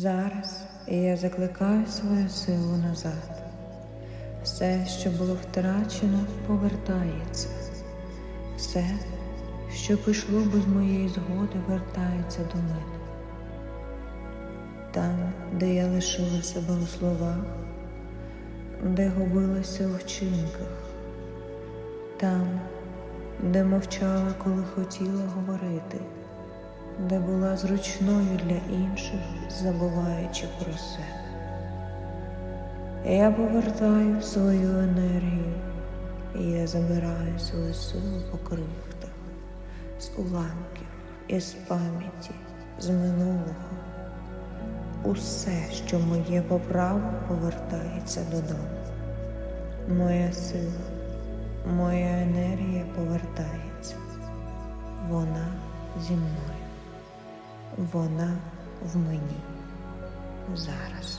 Зараз я закликаю свою силу назад. Все, що було втрачено, повертається. Все, що пішло без моєї згоди, вертається до мене. Там, де я лишила себе у словах, де губилася у вчинках, там, де мовчала, коли хотіла говорити, де була зручною для інших, забуваючи про себе. Я повертаю свою енергію, і я забираю свою силу по крихтах, з уламків, із пам'яті, з минулого. Усе, що моє по праву, повертається додому. Моя сила, моя енергія повертається. Вона зі мною. Вона в мені зараз.